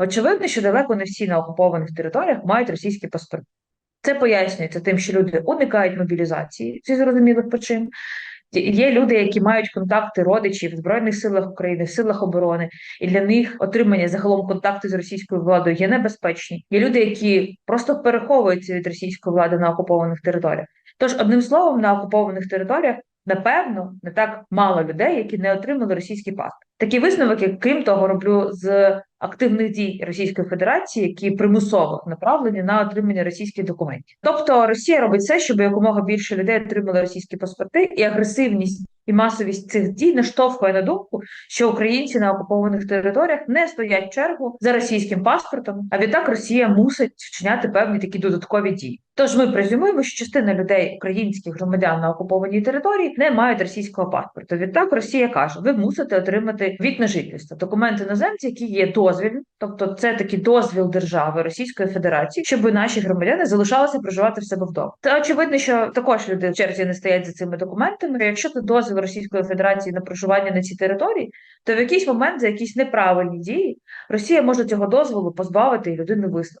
Очевидно, що далеко не всі на окупованих територіях мають російські паспорти. Це пояснюється тим, що люди уникають мобілізації зі зрозумілих причин. Є люди, які мають контакти родичів в Збройних силах України, в силах оборони, і для них отримання загалом контакту з російською владою є небезпечні. Є люди, які просто переховуються від російської влади на окупованих територіях. Тож, одним словом, на окупованих територіях, напевно, не так мало людей, які не отримали російський паспорт. Такі висновки, крім того, роблю з активних дій Російської Федерації, які примусово направлені на отримання російських документів. Тобто Росія робить все, щоб якомога більше людей отримали російські паспорти, і агресивність і масовість цих дій наштовхує на думку, що українці на окупованих територіях не стоять чергу за російським паспортом. А відтак Росія мусить вчиняти певні такі додаткові дії. Тож ми презюмуємо, що частина людей, українських громадян на окупованій території, не мають російського паспорту. Відтак Росія каже: ви мусите отримати від на жительство документ іноземця, які є дозвіл, тобто це такий дозвіл держави Російської Федерації, щоб наші громадяни залишалися проживати в себе вдома. Та очевидно, що також люди в черзі не стоять за цими документами. Якщо це дозвіл Російської Федерації на проживання на цій території, то в якийсь момент за якісь неправильні дії Росія може цього дозволу позбавити і людину висловити.